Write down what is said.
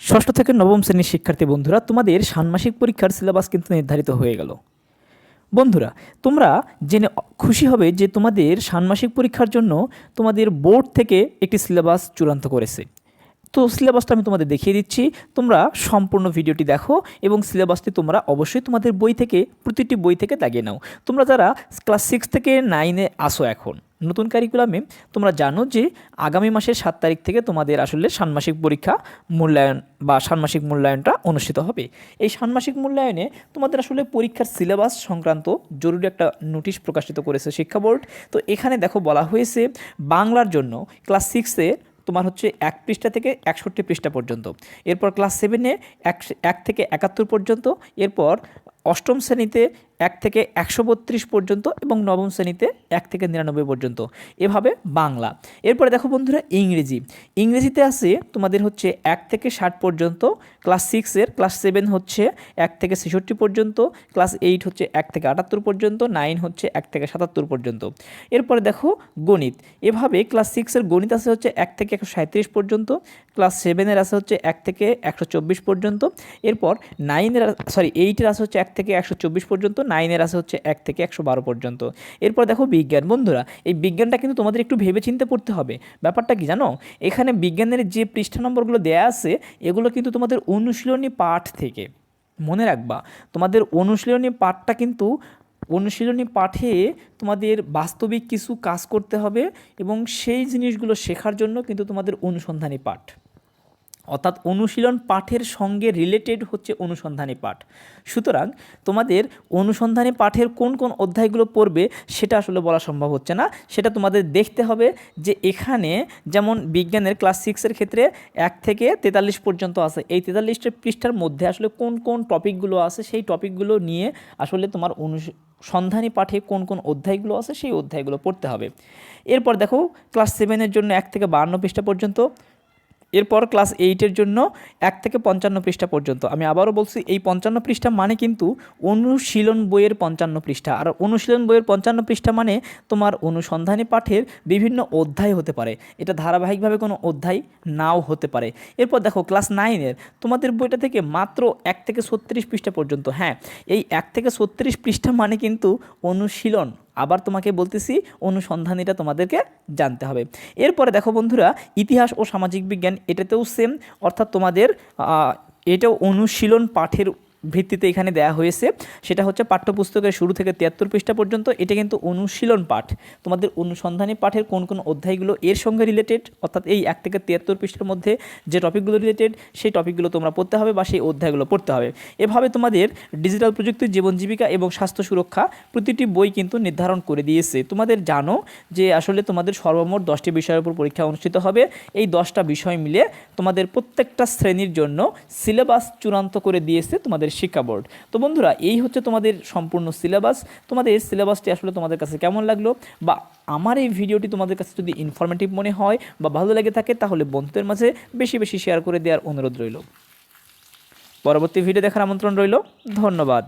ষষ্ঠ থেকে নবম শ্রেণির শিক্ষার্থী বন্ধুরা, তোমাদের ষান্মাসিক পরীক্ষার সিলেবাস কিন্তু নির্ধারিত হয়ে গেল। বন্ধুরা, তোমরা জেনে খুশি হবে যে তোমাদের ষান্মাসিক পরীক্ষার জন্য তোমাদের বোর্ড থেকে একটি সিলেবাস চূড়ান্ত করেছে। তো সিলেবাসটা আমি তোমাদের দেখিয়ে দিচ্ছি। তোমরা সম্পূর্ণ ভিডিওটি দেখো এবং সিলেবাসটি তোমরা অবশ্যই তোমাদের বই থেকে, প্রতিটি বই থেকে দাগিয়ে নাও। তোমরা যারা ক্লাস সিক্স থেকে নাইনে আসো এখন নতুন কারিকুলামে তোমরা জানো যে আগামী মাসের সাত তারিখ থেকে তোমাদের আসলে ষান্মাসিক পরীক্ষা মূল্যায়ন বা ষান্মাসিক মূল্যায়নটা অনুষ্ঠিত হবে। এই ষান্মাসিক মূল্যায়নে তোমাদের আসলে পরীক্ষার সিলেবাস সংক্রান্ত জরুরি একটা নোটিশ প্রকাশিত করেছে শিক্ষা বোর্ড। তো এখানে দেখো বলা হয়েছে, বাংলার জন্য ক্লাস সিক্সে তোমার হচ্ছে এক পৃষ্ঠা থেকে একষট্টি পৃষ্ঠা পর্যন্ত। এরপর ক্লাস সেভেনে এক এক থেকে একাত্তর পর্যন্ত। এরপর অষ্টম শ্রেণীতে এক থেকে একশো বত্রিশ পর্যন্ত এবং নবম শ্রেণীতে এক থেকে নিরানব্বই পর্যন্ত। এভাবে বাংলা। এরপরে দেখো বন্ধুরা ইংরেজি। ইংরেজিতে আছে তোমাদের হচ্ছে এক থেকে ষাট পর্যন্ত, ক্লাস সিক্সের ক্লাস সেভেন হচ্ছে এক থেকে ছেষট্টি পর্যন্ত, ক্লাস এইট হচ্ছে এক থেকে আটাত্তর পর্যন্ত, নাইন হচ্ছে এক থেকে সাতাত্তর পর্যন্ত। এরপরে দেখো গণিত। এভাবে ক্লাস সিক্সের গণিত আছে হচ্ছে এক থেকে একশো সাঁত্রিশ পর্যন্ত, ক্লাস সেভেনের আছে হচ্ছে এক থেকে একশো চব্বিশ পর্যন্ত, এরপর নাইনের সরি এইটের আছে হচ্ছে এক থেকে একশো চব্বিশ পর্যন্ত, নাইনের আছে হচ্ছে এক থেকে একশো বারো পর্যন্ত। এরপর দেখো বিজ্ঞান। বন্ধুরা, এই বিজ্ঞানটা কিন্তু তোমাদের একটু ভেবে চিন্তে পড়তে হবে। ব্যাপারটা কি জানো? এখানে বিজ্ঞানের যে পৃষ্ঠা নম্বরগুলো দেয়া আছে, এগুলো কিন্তু তোমাদের অনুশীলনী পাঠ থেকে। মনে রাখবা, তোমাদের অনুশীলনী পাঠটা কিন্তু অনুশীলনী পাঠে তোমাদের বাস্তবিক কিছু কাজ করতে হবে এবং সেই জিনিসগুলো শেখার জন্য কিন্তু তোমাদের অনুসন্ধানী পাঠ। অর্থাৎ অনুশীলন পাঠের সঙ্গে রিলেটেড হচ্ছে অনুসন্ধানী পাঠ। সুতরাং তোমাদের অনুসন্ধানী পাঠের কোন কোন অধ্যায়গুলো পড়বে সেটা আসলে বলা সম্ভব হচ্ছে না। সেটা তোমাদের দেখতে হবে যে এখানে যেমন বিজ্ঞানের ক্লাস সিক্সের ক্ষেত্রে এক থেকে তেতাল্লিশ পর্যন্ত আছে। এই তেতাল্লিশটা পৃষ্ঠার মধ্যে আসলে কোন কোন টপিকগুলো আছে সেই টপিকগুলো নিয়ে আসলে তোমার অনু সন্ধানী পাঠে কোন কোন অধ্যায়গুলো আছে সেই অধ্যায়গুলো পড়তে হবে। এরপর দেখো ক্লাস সেভেনের জন্য এক থেকে বান্ন পৃষ্ঠা পর্যন্ত। এরপর ক্লাস এইটের জন্য এক থেকে পঞ্চান্ন পৃষ্ঠা পর্যন্ত। আমি আবারও বলছি, এই পঞ্চান্ন পৃষ্ঠা মানে কিন্তু অনুশীলন বইয়ের পঞ্চান্ন পৃষ্ঠা। আর অনুশীলন বইয়ের পঞ্চান্ন পৃষ্ঠা মানে তোমার অনুসন্ধানী পাঠের বিভিন্ন অধ্যায় হতে পারে। এটা ধারাবাহিকভাবে কোনো অধ্যায় নাও হতে পারে। এরপর দেখো, ক্লাস নাইনের, তোমাদের বইটা থেকে মাত্র এক থেকে ছত্রিশ পৃষ্ঠা পর্যন্ত। হ্যাঁ এই এক থেকে ছত্রিশ পৃষ্ঠা মানে কিন্তু অনুশীলন। আবার তোমাকে বলতেছি অনুসন্ধান এটা তোমাদেরকে জানতে হবে। এরপরে দেখো বন্ধুরা, ইতিহাস ও সামাজিক বিজ্ঞান এটাতেও সেম অর্থাৎ তোমাদের এটাও অনুশীলন পাঠের ভিত্তিতে এখানে দেয়া হয়েছে। সেটা হচ্ছে পাঠ্যপুস্তকের শুরু থেকে তিয়াত্তর পৃষ্ঠা পর্যন্ত। এটা কিন্তু অনুশীলন পাঠ। তোমাদের অনুসন্ধানী পাঠের কোন কোন অধ্যায়গুলো এর সঙ্গে রিলেটেড অর্থাৎ এই এক থেকে তিয়াত্তর পৃষ্ঠার মধ্যে যে টপিকগুলো রিলেটেড সেই টপিকগুলো তোমরা পড়তে হবে বা সেই অধ্যায়গুলো পড়তে হবে। এভাবে তোমাদের ডিজিটাল প্রযুক্তি জীবন জীবিকা এবং স্বাস্থ্য সুরক্ষা প্রতিটি বই কিন্তু নির্ধারণ করে দিয়েছে। তোমাদের জানো যে আসলে তোমাদের সর্বমোট দশটি বিষয়ের উপর পরীক্ষা অনুষ্ঠিত হবে। এই দশটা বিষয় মিলে তোমাদের প্রত্যেকটা শ্রেণির জন্য সিলেবাস চূড়ান্ত করে দিয়েছে তোমাদের শিক্ষা বোর্ড। তো বন্ধুরা, এই হচ্ছে তোমাদের সম্পূর্ণ সিলেবাস। তোমাদের এই সিলেবাসটি আসলে তোমাদের কাছে কেমন লাগল? বা আমার এই ভিডিওটি তোমাদের কাছে যদি ইনফরমেটিভ মনে হয় বা ভালো লেগে থাকে, তাহলে বন্ধুদের মাঝে বেশি বেশি শেয়ার করে দেওয়ার অনুরোধ রইল। পরবর্তী ভিডিও দেখার আমন্ত্রণ রইল। ধন্যবাদ।